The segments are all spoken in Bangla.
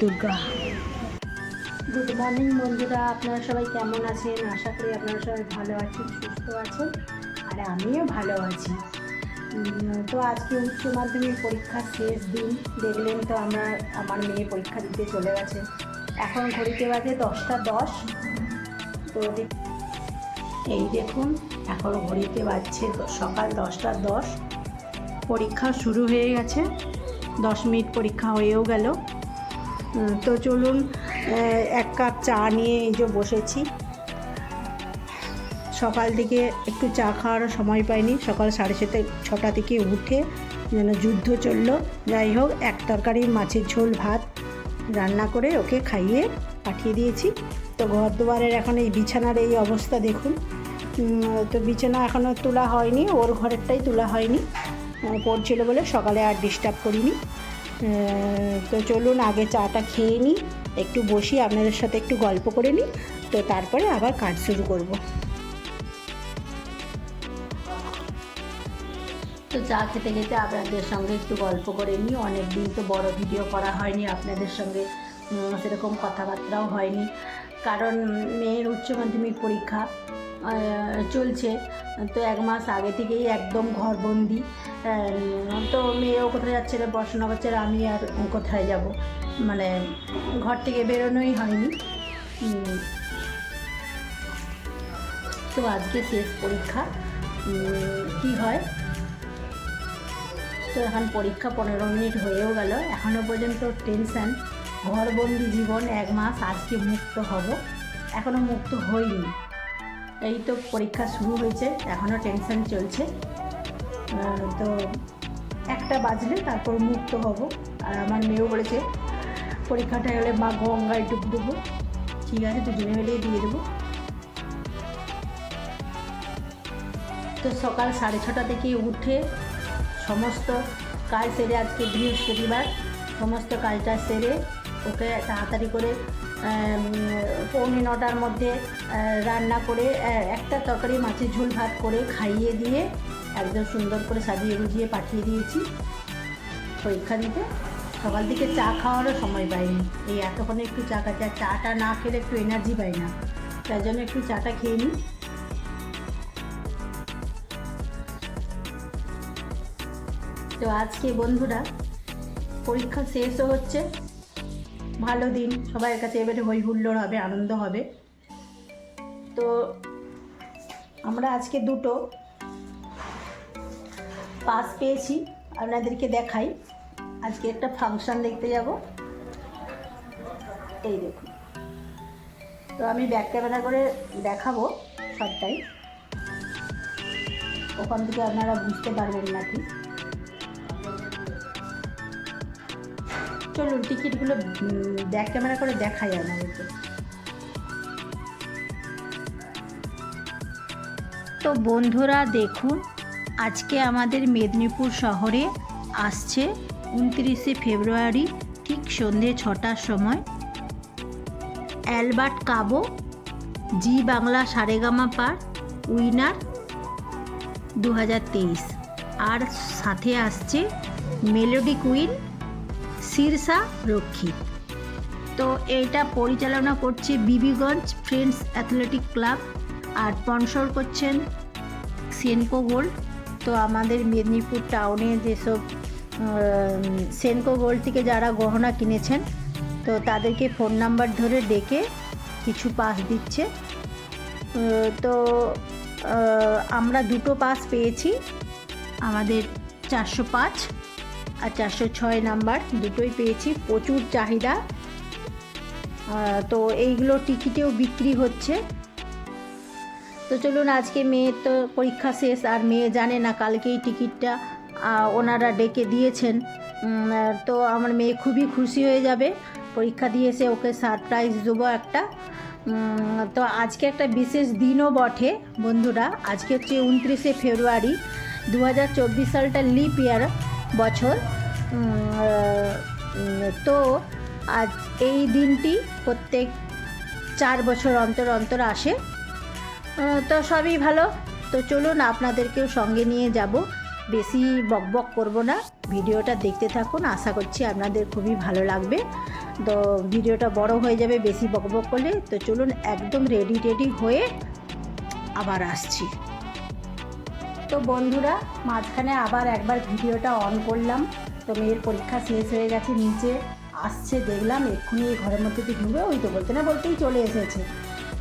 দুর্গা। গুড মর্নিং বন্ধুরা। আপনারা সবাই কেমন আছেন? আশা করি আপনারা সবাই ভালো আছেন, সুস্থ আছেন, আর আমিও ভালো আছি। তো আজকে উচ্চ মাধ্যমিক পরীক্ষার শেষ দিন। দেখলেন তো আমরা, আমার মেয়ে পরীক্ষা দিতে চলে গেছে। এখন ঘড়িতে বাজে দশটা দশ। তো এই দেখুন, এখন ঘড়িতে বাজছে সকাল দশটা দশ। পরীক্ষা শুরু হয়ে গেছে। দশ মিনিট পরীক্ষা হয়েও গেল। তো চলুন এক কাপ চা নিয়ে এই যে বসেছি। সকাল থেকে একটু চা খাওয়ারও সময় পাইনি। সকাল সাড়ে সাতটা, ছটা থেকে উঠে যেন যুদ্ধ চলল। যাই হোক, এক তরকারি, মাছের ঝোল, ভাত রান্না করে ওকে খাইয়ে পাঠিয়ে দিয়েছি। তো ঘর দুয়ারের এখন এই বিছানার এই অবস্থা দেখুন। তো বিছানা এখনও তোলা হয়নি, ওর ঘরেরটাই তোলা হয়নি। পড়ছিল বলে সকালে আর ডিস্টার্ব করিনি। তো চলুন আগে চাটা খেয়ে নিই। একটু বসি, আপনাদের সাথে একটু গল্প করে নিই। তো তারপরে আবার কাজ শুরু করব। তো চা খেতে খেতে আপনাদের সঙ্গে একটু গল্প করে নিই। অনেক দিন তো বড় ভিডিও করা হয়নি, আপনাদের সঙ্গে সেরকম কথাবার্তাও হয়নি। কারণ মেয়ের উচ্চ মাধ্যমিক পরীক্ষা চলছে। তো এক মাস আগে থেকেই একদম ঘরবন্দি। তো মেয়েও কোথায় যাচ্ছে পড়াশোনা করছে, আর আমি আর কোথায় যাব? মানে ঘর থেকে বেরোনোই হয়নি। তো আজকে শেষ পরীক্ষা। কি হয়? তো এখন পরীক্ষা পনেরো মিনিট হয়েও গেল। এখনও পর্যন্ত টেনশান। ঘরবন্দি জীবন এক মাস, আজকে মুক্ত হব। এখনও মুক্ত হইনি। এই তো পরীক্ষা শুরু হয়েছে এখনও টেনশন চলছে। তো একটা বাজলে তারপর মুক্ত হব। আর আমার মেয়েও বলেছে, পরীক্ষাটা হলে মা গঙ্গায় ডুব দেবো। ঠিক আছে, দুজনে মিলেই দিয়ে দেবো। তো সকাল সাড়ে ছটা থেকে উঠে সমস্ত কাজ সেরে আজকে বৃহস্পতিবার। সমস্ত কাজটা সেরে ওকে তাড়াতাড়ি করে পৌনে নটার মধ্যে রান্না করে একটা তরকারি মাছের ঝোল ভাত করে খাইয়ে দিয়ে একদম সুন্দর করে সাজিয়ে গুজিয়ে পাঠিয়ে দিয়েছি। পরীক্ষা দিতে। সকাল থেকে চা খাওয়ারও সময় পাইনি। এই এতক্ষণে একটু চা খাচ্ছি। আর চাটা না খেলে একটু এনার্জি পাই না। তার জন্য একটু চাটা খেয়ে নিই। তো আজকে বন্ধুরা, পরীক্ষা শেষও হচ্ছে। ভালো দিন। সবার কাছে এবারে হই হুল্লোড় হবে, আনন্দ হবে। তো আমরা আজকে দুটো পাস পেয়েছি, আপনাদেরকে দেখাই। আজকে একটা ফাংশন দেখতে যাব। এই দেখুন। তো আমি ব্যাক ক্যামেরা করে দেখাবো সবটাই। ওখান থেকে আপনারা বুঝতে পারবেন না কি। চলুন টিকিটগুলো ব্যাক ক্যামেরা করে দেখাই আপনাদেরকে। তো বন্ধুরা, দেখুন আজকে আমাদের মেদিনীপুর শহরে আসছে উনত্রিশে ফেব্রুয়ারি, ঠিক সন্ধে ছটার সময়। Albert Kabo, Zee Bangla Saregama Pa winner দু হাজার তেইশ। আর সাথে আসছে মেলোডি কুইন শীর্ষা রক্ষিত তো এইটা পরিচালনা করছে বিবিগঞ্জ ফ্রেন্ডস অ্যাথলেটিক ক্লাব। আর স্পন্সর করছেন সেনকো গোল্ড। তো আমাদের মেদিনীপুর টাউনে যেসব সেনকো গোল্ড থেকে যারা গহনা কিনেছেন, তো তাদেরকে ফোন নাম্বার ধরে ডেকে কিছু পাস দিচ্ছে। তো আমরা দুটো পাস পেয়েছি, আমাদের চারশো পাঁচ আর চারশো ছয় নাম্বার দুটোই পেয়েছি, প্রচুর চাহিদা। তো এইগুলো টিকিটেও বিক্রি হচ্ছে। তো চলুন আজকে মেয়ের তো পরীক্ষা শেষ আর মেয়ে জানে না কালকেই টিকিটটা ওনারা ডেকে দিয়েছেন। তো আমার মেয়ে খুবই খুশি হয়ে যাবে। পরীক্ষা দিয়েছে ওকে সারপ্রাইজ দেবো একটা। তো আজকে একটা বিশেষ দিনও বটে বন্ধুরা। আজকে হচ্ছে উনত্রিশে ফেব্রুয়ারি দু হাজার চব্বিশ সালটা লিপ ইয়ার বছর। তো আজ এই দিনটি প্রত্যেক চার বছর অন্তর অন্তর আসে। তো সবই ভালো। তো চলুন আপনাদেরকেও সঙ্গে নিয়ে যাব। বেশি বকবক করব না। ভিডিওটা দেখতে থাকুন। আশা করছি আপনাদের খুবই ভালো লাগবে। তো ভিডিওটা বড় হয়ে যাবে বেশি বকবক করলে। তো চলুন একদম রেডি টেডি হয়ে আবার আসছি। তো বন্ধুরা, মাঝখানে আবার একবার ভিডিওটা অন করলাম। তো মেয়ের পরীক্ষা শেষ হয়ে গেছে, নিচে আসছে, দেখলাম এক্ষুনি ঘরের মধ্যে ঢুকবে ওই তো বলতে না, বলতেই চলে এসেছে।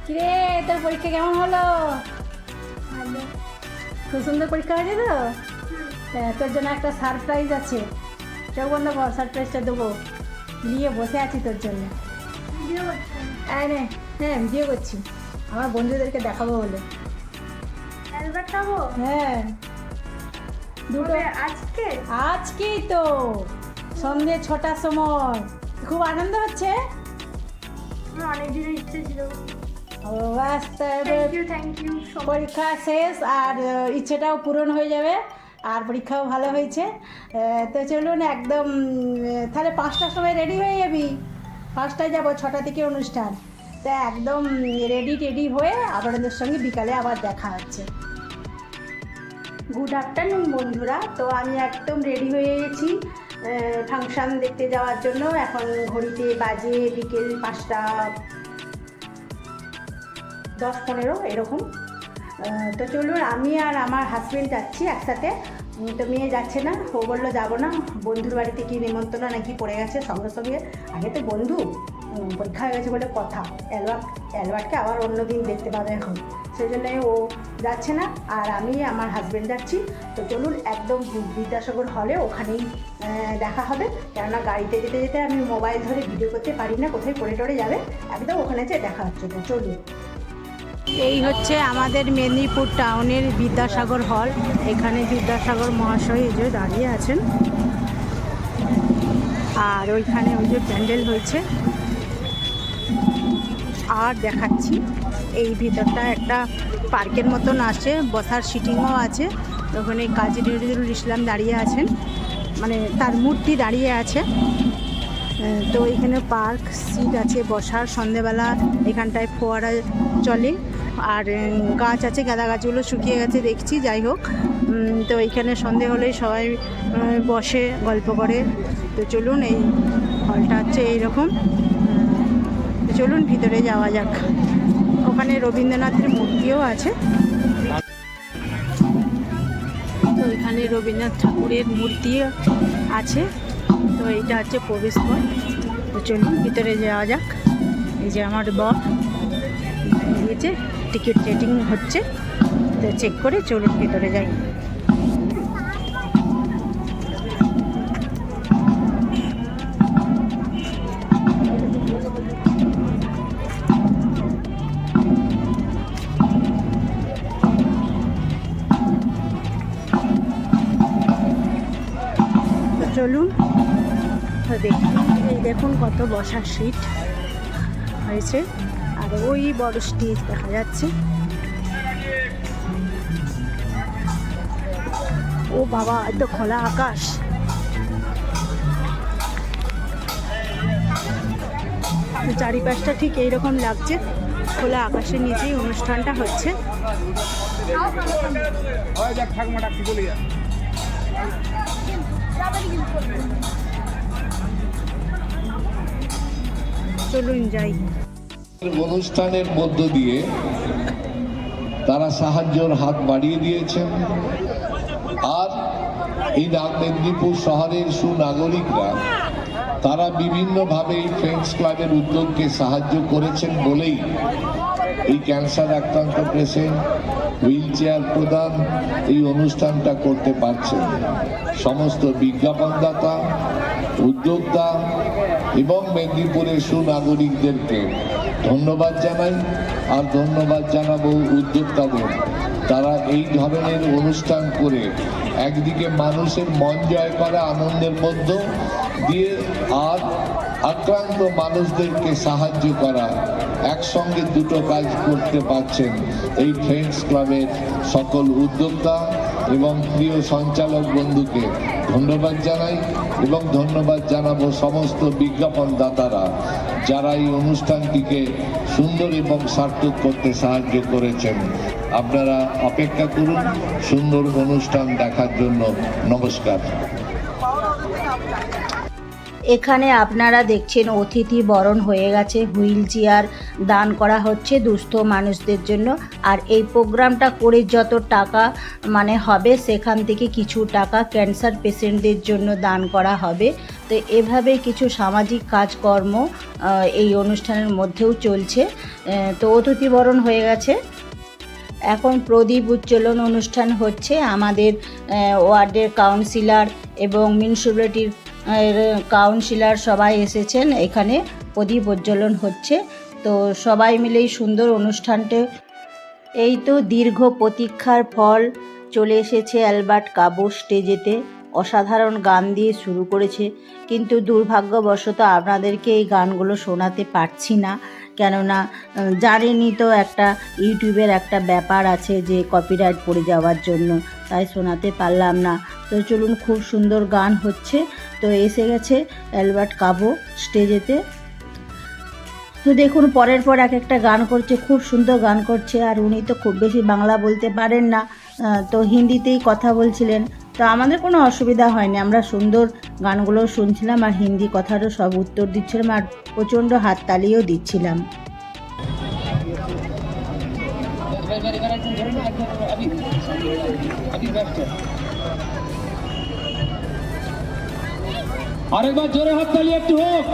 কিরে তোর পরীক্ষা কেমন হলো? খুব সুন্দর পরীক্ষা হয়েছে তো? হ্যাঁ, তোর জন্য একটা সারপ্রাইজ আছে। চোখ বন্ধ কর সারপ্রাইজটা দেবো। নিয়ে বসে আছি তোর জন্য। হ্যাঁ হ্যাঁ ভিডিও করছি। আমার বন্ধুদেরকে দেখাবো বলে। হ্যাঁ। দুটো। আজকে? আজকেই তো। সন্ধে ছটার সময়। খুব আনন্দ হচ্ছে? আমার অনেক দিনের ইচ্ছে ছিল। পরীক্ষা শেষ আর ইচ্ছেটাও পূরণ হয়ে যাবে আর পরীক্ষাও ভালো হয়েছে। তো চলুন একদম তাহলে পাঁচটার সময় রেডি হয়ে যাবি? পাঁচটায় যাব ছটা থেকে অনুষ্ঠান। তা একদম রেডি টেডি হয়ে আপনাদের সঙ্গে বিকালে আবার দেখা হচ্ছে। গুড আফটারনুন বন্ধুরা। তো আমি একদম রেডি হয়ে গেছি ফাংশান দেখতে যাওয়ার জন্য। এখন ঘড়িতে বাজে বিকেল পাঁচটা। দশ পনেরো, এরকম। তো চলুন, আমি আর আমার হাজব্যান্ড যাচ্ছি একসাথে। তো মেয়ে যাচ্ছে না। ও বলল, যাব না। বন্ধুর বাড়িতে কি নিমন্ত্রণ নাকি পড়ে গেছে? সঙ্গে সঙ্গে, আগে তো বন্ধু। পরীক্ষা হয়ে গেছে বলে কথা। অ্যালবার্ট, অ্যালবার্টকে আবার অন্য দিন দেখতে পাবে এখন। সেই জন্যই ও যাচ্ছে না। আর আমি আমার হাজব্যান্ড যাচ্ছি। তো চলুন, একদম বিদ্যাসাগর হলে ওখানেই দেখা হবে। কেননা গাড়িতে যেতে যেতে আমি মোবাইল ধরে ভিডিও করতে পারি না। কোথায় পড়ে টরে যাবে একদম ওখানে যেয়ে দেখা হচ্ছে। তো চলুন। এই হচ্ছে আমাদের মেদিনীপুর টাউনের বিদ্যাসাগর হল। এখানে বিদ্যাসাগর মহাশয় এই যে দাঁড়িয়ে আছেন। আর ওইখানে ওই যে প্যান্ডেল হয়েছে। আর দেখাচ্ছি, এই ভিতরটা একটা পার্কের মতন আছে, বসার সিটিংও আছে। ওখানে কাজী নজরুল ইসলাম দাঁড়িয়ে আছেন। মানে তার মূর্তি দাঁড়িয়ে আছে। তো এখানে পার্ক, সিট আছে বসার, সন্ধেবেলা এখানটায় ফোয়ারা চলে। আর গাছ আছে, গাঁদা গাছগুলো শুকিয়ে গেছে, দেখছি, যাই হোক। তো এইখানে সন্ধে হলেই সবাই বসে, গল্প করে। তো চলুন, এই হলটা হচ্ছে এইরকম। তো চলুন, ভিতরে যাওয়া যাক। ওখানে রবীন্দ্রনাথের মূর্তিও আছে। তো এখানে রবীন্দ্রনাথ ঠাকুরের মূর্তিও আছে। তো এইটা হচ্ছে প্রবেশ পথ। তো চলুন, ভিতরে যাওয়া যাক। এই যে আমার দিয়েছে টিকিট চেকিং হচ্ছে, তো চেক করে চলুন ভিতরে যাই। চলুন, তো দেখুন এই দেখুন কত বসার সিট হয়েছে। আর ওই বড় স্টেজ দেখা যাচ্ছে। ও বাবা এত খোলা আকাশ। চারিপাশটা ঠিক এইরকম লাগছে। খোলা আকাশের নিচেই অনুষ্ঠানটা হচ্ছে। চলুন যাই। অনুষ্ঠানের মধ্য দিয়ে তারা সাহায্যর হাত বাড়িয়ে দিয়েছেন। আর এই মেদিনীপুর শহরের সুনাগরিকরা, তারা বিভিন্নভাবে এই ফ্রেন্ডস ক্লাবের উদ্যোগকে সাহায্য করেছেন বলেই এই ক্যান্সার আক্রান্ত পেশেন্ট হুইল চেয়ার প্রদান এই অনুষ্ঠানটা করতে পারছেন। সমস্ত বিজ্ঞাপনদাতা, উদ্যোক্তা এবং মেদিনীপুরের সুনাগরিকদেরকে ধন্যবাদ জানাই, আর ধন্যবাদ জানাব উদ্যোক্তাদের। তারা এই ধরনের অনুষ্ঠান করে একদিকে মানুষের মন জয় করা আনন্দের মধ্য দিয়ে আর আক্রান্ত মানুষদেরকে সাহায্য করা, একসঙ্গে দুটো কাজ করতে পারছেন এই ফ্রেন্ডস ক্লাবের সকল উদ্যোক্তা এবং প্রিয় সঞ্চালক বন্ধুকে। ধন্যবাদ জানাই এবং ধন্যবাদ জানাব সমস্ত বিজ্ঞাপনদাতারা। যারা এই অনুষ্ঠানটিকে সুন্দর এবং সার্থক করতে সাহায্য করেছেন, আপনারা অপেক্ষা করুন, সুন্দর অনুষ্ঠান দেখার জন্য নমস্কার। এখানে আপনারা দেখছেন অতিথি বরণ হয়ে গেছে, হুইল চেয়ার দান করা হচ্ছে দুস্থ মানুষদের জন্য। আর এই প্রোগ্রামটা করে যত টাকা মানে হবে, সেখান থেকে কিছু টাকা ক্যান্সার পেশেন্টদের জন্য দান করা হবে। তো এভাবে কিছু সামাজিক কাজকর্ম এই অনুষ্ঠানের মধ্যেও চলছে। তো অতিথি বরণ হয়ে গেছে। এখন প্রদীপ উজ্জ্বলন অনুষ্ঠান হচ্ছে। আমাদের ওয়ার্ডের কাউন্সিলর এবং মিউনিসিপ্যালিটির কাউন্সিলর সবাই এসেছেন, এখানে প্রদীপ উজ্জ্বলন হচ্ছে। তো সবাই মিলেই সুন্দর অনুষ্ঠানটা। এই তো দীর্ঘ প্রতীক্ষার ফল চলে এসেছে অ্যালবার্ট কাবো স্টেজেতে। অসাধারণ গান দিয়ে শুরু করেছে। কিন্তু দুর্ভাগ্যবশত আপনাদেরকে এই গানগুলো শোনাতে পারছি না। কেননা আহ, জানেনই তো একটা ইউটিউবের একটা ব্যাপার আছে যে কপিরাইট পড়ে যাওয়ার জন্য। তাই শোনাতে পারলাম না। তো চলুন খুব সুন্দর গান হচ্ছে। তো এসে গেছে অ্যালবার্ট কাবো স্টেজেতে। তো দেখুন পরের পর এক একটা গান করছে খুব সুন্দর গান করছে। আর উনি তো খুব বেশি বাংলা বলতে পারেন না। তো হিন্দিতেই কথা বলছিলেন। তো আমাদের কোনো অসুবিধা হয়নি। আমরা সুন্দর গানগুলো শুনছিলাম আর হিন্দি কথারও সব উত্তর দিচ্ছিলাম আর প্রচণ্ড হাততালিও দিচ্ছিলাম। আরেকবার জোরে হাত তালি একটু হোক।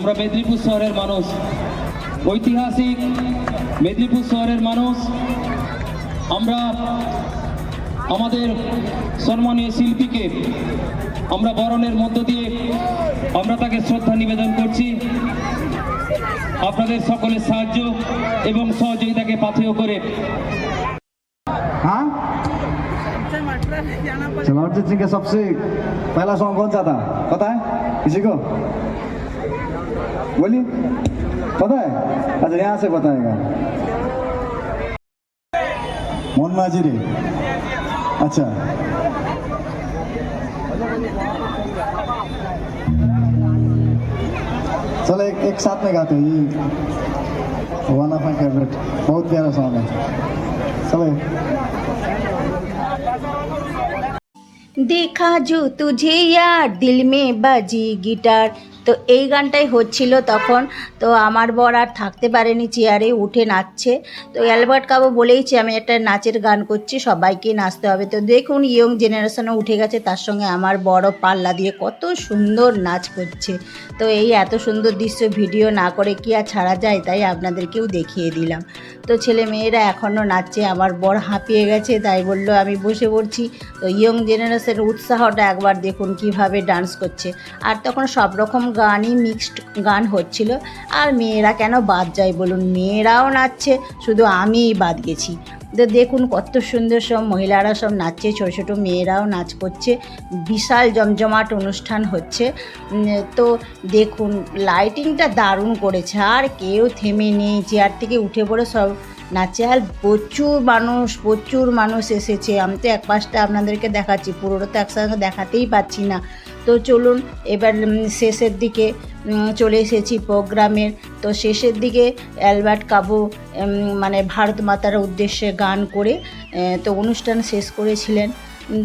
আমরা মেদিনীপুর শহরের মানুষ ঐতিহাসিক মেদিনীপুর শহরের মানুষ আমরা আমাদের সম্মানীয় শিল্পীকে আমরা বরণের মধ্য দিয়ে আমরা তাকে শ্রদ্ধা নিবেদন করছি আপনাদের সকলের সাহায্য এবং সহযোগিতাকে পাথেয় করে हाँ चलो अरिजीत सिंह का सबसे पहला सॉन्ग कौन सा था पता है किसी को बोलिए। पता है? अच्छा यहाँ से बताएगा। मोहन माझी रे। अच्छा। चलो एक, एक साथ में गाते हैं ये। वन ऑफ़ माई फेवरेट बहुत प्यारा सॉन्ग है। चलो। देखा जो तुझे यार दिल में बाजी गिटार। তো এই গানটাই হচ্ছিল তখন। তো আমার বর আর থাকতে পারেনি, চেয়ারে উঠে নাচছে। তো অ্যালবার্ট কাবু বলেইছে, আমি একটা নাচের গান করছি সবাইকে নাচতে হবে। তো দেখুন, ইয়ং জেনারেশনও উঠে গেছে, তার সঙ্গে আমার বড় পাল্লা দিয়ে কত সুন্দর নাচ করছে। তো এই এত সুন্দর দৃশ্য ভিডিও না করে কি আর ছাড়া যায়, তাই আপনাদেরকেও দেখিয়ে দিলাম। তো ছেলে মেয়েরা এখনও নাচছে, আমার বর হাঁপিয়ে গেছে, তাই বলল, আমি বসে পড়ছি। তো ইয়ং জেনারেশনের উৎসাহটা একবার দেখুন কীভাবে ডান্স করছে। আর তখন সব রকম গানই মিক্সড গান হচ্ছিল। আর মেয়েরা কেন বাদ যায় বলুন? মেয়েরাও নাচছে, শুধু আমিই বাদ গেছি। তো দেখুন কত সুন্দর সব মহিলারা সব নাচছে, ছোটো ছোটো মেয়েরাও নাচ করছে। বিশাল জমজমাট অনুষ্ঠান হচ্ছে। তো দেখুন লাইটিংটা দারুণ করেছে। আর কেউ থেমে নেই চেয়ার থেকে উঠে পড়ে সব নাচে আর প্রচুর মানুষ প্রচুর মানুষ এসেছে। আমি তো এক পাশটা আপনাদেরকে দেখাচ্ছি, পুরোটা তো একসঙ্গে দেখাতেই পাচ্ছি না। তো চলুন, এবার শেষের দিকে চলে এসেছি প্রোগ্রামের। তো শেষের দিকে অ্যালবার্ট কাবু মানে ভারত মাতার উদ্দেশ্যে গান করে তো অনুষ্ঠান শেষ করেছিলেন।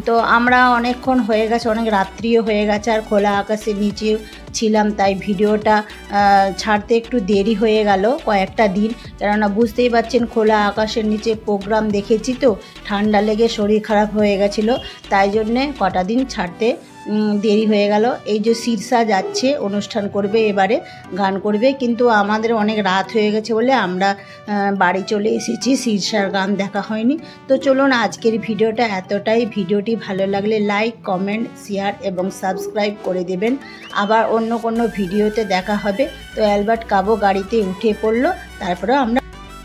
তো আমরা অনেকক্ষণ হয়ে গেছে, অনেক রাত্রিও হয়ে গেছে, আর খোলা আকাশের নিচে ছিলাম, তাই ভিডিওটা ছাড়তে একটু দেরি হয়ে গেল কয়েকটা দিন। কেননা বুঝতেই পারছেন, খোলা আকাশের নিচে প্রোগ্রাম দেখেছি তো, ঠান্ডা লেগে শরীর খারাপ হয়ে গেছিল, তাই জন্যে কটা দিন ছাড়তে দেরি হয়ে গেল। এই যে শীর্ষা যাচ্ছে, অনুষ্ঠান করবে এবারে, গান করবে, কিন্তু আমাদের অনেক রাত হয়ে গেছে বলে আমরা বাড়ি চলে এসেছি শীর্ষার গান দেখা হয়নি। তো চলুন আজকের ভিডিওটা এতটাই। ভিডিওটি ভালো লাগলে লাইক, কমেন্ট, শেয়ার এবং সাবস্ক্রাইব করে দেবেন। আবার অন্য কোনো ভিডিওতে দেখা হবে। তো অ্যালবার্ট কাবো গাড়িতে উঠে পড়ল তারপরে আমরা